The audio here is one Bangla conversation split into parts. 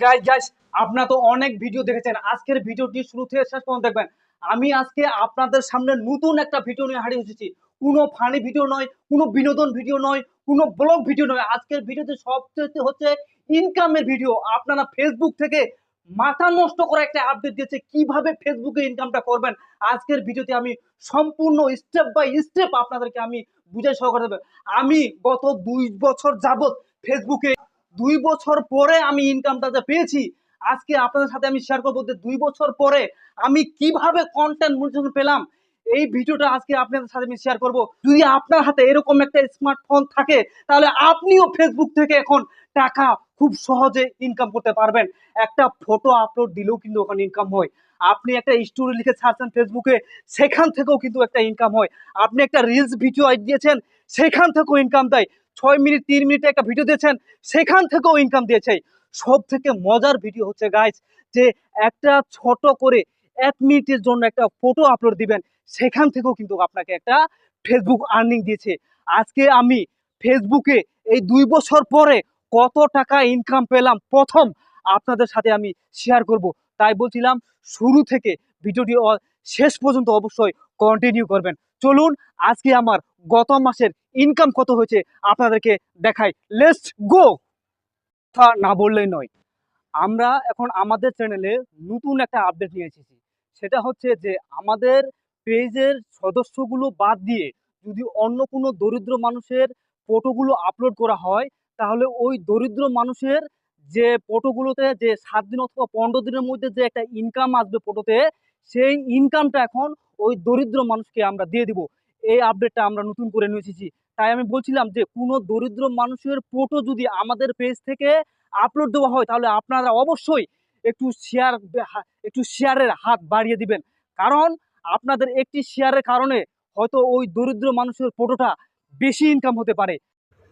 গাইস গাইস আপনারা তো অনেক ভিডিও দেখেছেন। আজকের ভিডিওটি শুরু থেকে শেষ পর্যন্ত দেখবেন। আমি আজকে আপনাদের সামনে নতুন একটা ভিডিও নিয়ে হারিয়ে এসেছি। কোনো ফানি ভিডিও নয়, কোনো বিনোদন ভিডিও নয়, কোনো ব্লগ ভিডিও নয়। আজকের ভিডিওতে সবচেয়ে হচ্ছে ইনকামের ভিডিও আপনারা ফেসবুক থেকে মাথা নষ্ট করা একটা আপডেট দিয়েছে। কীভাবে ফেসবুকে ইনকামটা করবেন? আজকের ভিডিওতে আমি সম্পূর্ণ স্টেপ বাই স্টেপ আপনাদেরকে আমি বুঝাই সহকারে দেবো। আমি গত দুই বছর যাবত ফেসবুকে দুই বছর পরে আমি ইনকামটা যে পেয়েছি, আজকে আপনাদের সাথে আমি শেয়ার করব যে দুই বছর পরে আমি কীভাবে কন্টেন্ট মনিটাইজেশন পেলাম, এই ভিডিওটা আজকে আপনাদের সাথে আমি শেয়ার করব। যদি আপনার হাতে এরকম একটা স্মার্টফোন থাকে, তাহলে আপনিও ফেসবুক থেকে এখন টাকা খুব সহজে ইনকাম করতে পারবেন। একটা ফটো আপলোড দিলেও কিন্তু ওখানে ইনকাম হয়। আপনি একটা স্টোরি লিখে ছাড়ছেন ফেসবুকে সেখান থেকেও কিন্তু একটা ইনকাম হয়। আপনি একটা রিলস ভিডিও দিয়েছেন, সেখান থেকেও ইনকাম দেয়। ছয় মিনিট, তিন মিনিটে একটা ভিডিও দিয়েছেন, সেখান থেকেও ইনকাম দিয়েছে। সব থেকে মজার ভিডিও হচ্ছে গাইজ যে একটা ছোট করে এক মিনিটের জন্য একটা ফটো আপলোড দিবেন, সেখান থেকেও কিন্তু আপনাকে একটা ফেসবুক আর্নিং দিয়েছে। আজকে আমি ফেসবুকে এই দুই বছর পরে কত টাকা ইনকাম পেলাম, প্রথম আপনাদের সাথে আমি শেয়ার করব। তাই বলছিলাম শুরু থেকে ভিডিওটি শেষ পর্যন্ত অবশ্যই কন্টিনিউ করবেন। চলুন, আজকে আমার গত মাসের ইনকাম কত হয়েছে আপনাদেরকে দেখাই। লেটস গো কথা না বললেই নয়। আমরা এখন আমাদের চ্যানেলে নতুন একটা আপডেট নিয়ে এসেছি। সেটা হচ্ছে যে আমাদের পেজের সদস্যগুলো বাদ দিয়ে যদি অন্য কোনো দরিদ্র মানুষের ফটোগুলো আপলোড করা হয়, তাহলে ওই দরিদ্র মানুষের যে ফটোগুলোতে যে সাত দিন অথবা পনেরো দিনের মধ্যে যে একটা ইনকাম আসবে ফটোতে সেই ইনকামটা এখন ওই দরিদ্র মানুষকে আমরা দিয়ে দিব। এই আপডেটটা আমরা নতুন করে নিয়ে এসেছি। তাই আমি বলছিলাম যে, কোনো দরিদ্র মানুষের ফটো যদি আমাদের পেজ থেকে আপলোড দেওয়া হয়, তাহলে আপনারা অবশ্যই একটু শেয়ার একটু শেয়ারের হাত বাড়িয়ে দিবেন। কারণ আপনাদের একটি শেয়ারের কারণে হয়তো ওই দরিদ্র মানুষের ফটোটা বেশি ইনকাম হতে পারে।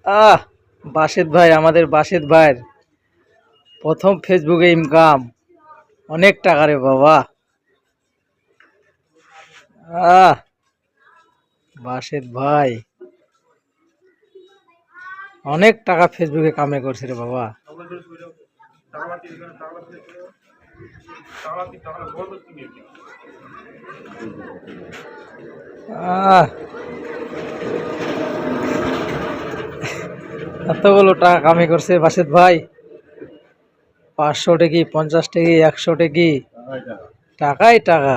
আহ, বাসেদ ভাই, আমাদের বাসেদ ভাইয়ের প্রথম ফেসবুকে ইনকাম অনেক টাকা রে বাবা। আহ, বাসেদ ভাই। অনেক টাকা ফেসবুকে কামে করছে রে বাবা। এতগুলো টাকা কামে করছে বাসেদ ভাই। পাঁচশো টেকি পঞ্চাশ টেকি একশো টেকি টাকাই টাকা।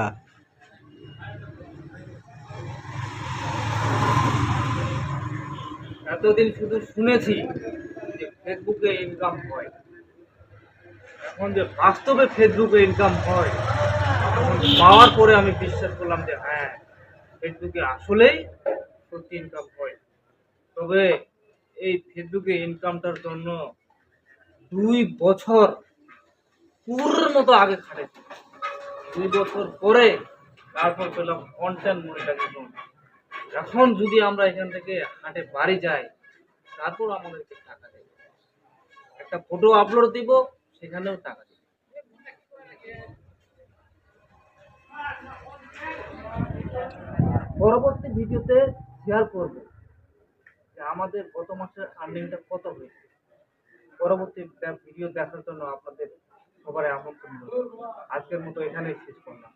এতদিন শুধু শুনেছি যে ফেসবুকে ইনকাম হয়। এখন যে বাস্তবে ফেসবুকে ইনকাম হয় পাওয়ার পরে আমি বিশ্বাস করলাম যে হ্যাঁ ফেসবুকে আসলেই সত্যি ইনকাম হয়। তবে এই ফেসবুকে ইনকামটার জন্য দুই বছর পুরোর মতো আগে খাটে। দুই বছর পরে তারপর পেলাম কন্টেন্ট মনিটাইজেশন এখন যদি আমরা এখান থেকে হাটে বাড়ি যাই, তারপর আমাদেরকে টাকা দেবে। একটা ফটো আপলোড দিব, সেখানেও টাকা দেবে। পরবর্তী ভিডিওতে শেয়ার করব যে আমাদের গত মাসের আর্নিংটা কত হয়েছে। পরবর্তী ভিডিও দেখার জন্য আপনাদের সবার আমন্ত্রণ। আজকের মতো এখানেই শেষ করলাম